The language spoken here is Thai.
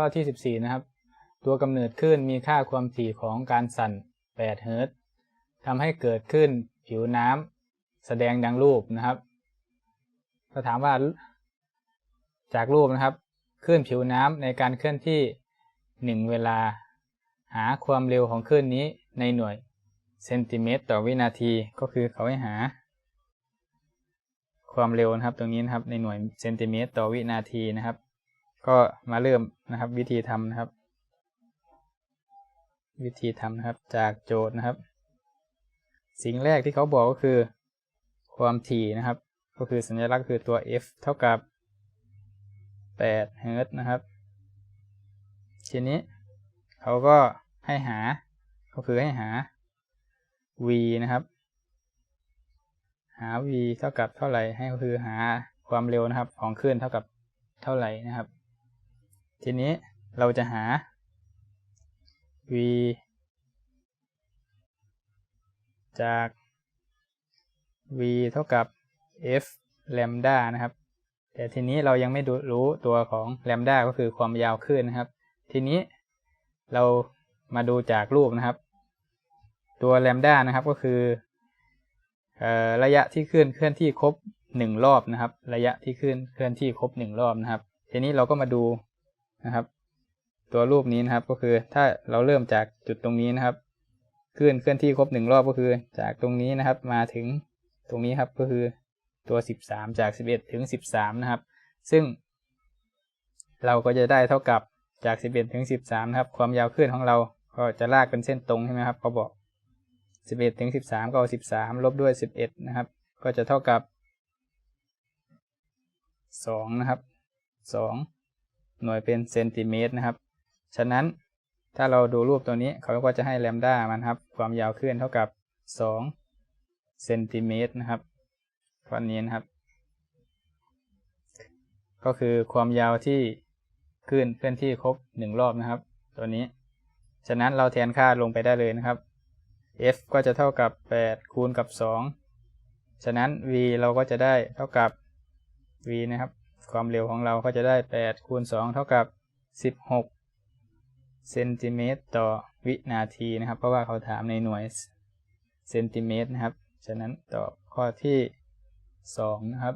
ข้อที่ 14 นะครับ ตัวกำเนิดคลื่นมีค่าความถี่ของการสั่น 8 เฮิรตซ์ทำให้เกิดขึ้นผิวน้ำแสดงดังรูปนะครับถ้าถามว่าจากรูปนะครับคลื่นผิวน้ำในการเคลื่อนที่ 1 เวลา หาความเร็วของคลื่นนี้ในหน่วยเซนติเมตรต่อวินาทีก็คือเขาให้หา ความเร็วนะครับ ตรงนี้นะครับในหน่วยเซนติเมตรต่อวินาทีนะครับ ก็มาเริ่มนะครับ วิธีทำนะครับ วิธีทำนะครับจากโจทย์นะครับ สิ่งแรกที่เขาบอกก็คือ ความถี่นะครับ ก็คือสัญลักษณ์คือตัว f เท่ากับ8เฮิรต์นะครับ ทีนี้เขาก็ให้หา ก็คือให้หา v นะครับ หา v เท่ากับเท่าไหร่ให้ก็คือหาความเร็วนะครับ ของคลื่นเท่ากับเท่าไหร่นะครับ ทีนี้เราจะหา v จาก v เท่ากับ f แลมดานะครับ แต่ทีนี้เรายังไม่รู้ตัวของแลมดาก็คือความยาวคลื่นนะครับ ทีนี้เรามาดูจากรูปนะครับ ตัวแลมดานะครับก็คือระยะที่เคลื่อนเคลื่อนที่ครบหนึ่งรอบนะครับ ระยะที่เคลื่อนเคลื่อนที่ครบหนึ่งรอบนะครับ ทีนี้เราก็มาดู นะครับ ตัวรูปนี้นะครับก็คือถ้าเราเริ่มจากจุดตรงนี้นะครับเคลื่อนเคลื่อนที่ครบหนึ่งรอบก็คือ จากตรงนี้นะครับ มาถึงตรงนี้ครับก็คือตัวสิบสามจากสิบเอ็ดถึงสิบสามนะครับ ซึ่ง เราก็จะได้เท่ากับจากสิบเอ็ดถึงสิบสามครับ ความยาวคลื่นของเราก็จะลากเป็นเส้นตรงใช่ไหมครับเขาบอกสิบเอ็ดถึงสิบสามก็เอาสิบสามลบด้วยสิบเอ็ดนะครับ ก็จะเท่ากับสองนะครับสอง หน่วยเป็นเซนติเมตรนะครับ ฉะนั้นถ้าเราดูรูปตัวนี้เขาก็จะให้แลมด้ามันครับ ความยาวคลื่นเท่ากับสองเซนติเมตรนะครับวันนี้นะครับ ก็คือความยาวที่คลื่นเคลื่อนที่ครบหนึ่งรอบนะครับ ตัวนี้ ฉะนั้นเราแทนค่าลงไปได้เลยนะครับ f ก็จะเท่ากับ 8 คูณกับ 2 ฉะนั้น v เราก็จะได้เท่ากับ v นะครับ ความเร็วของเราก็จะได้ 8 คูณ 2 เท่ากับ 16 เซนติเมตรต่อวินาทีนะครับ เพราะว่าเขาถามในหน่วยเซนติเมตรนะครับ ฉะนั้นตอบข้อที่ 2 นะครับ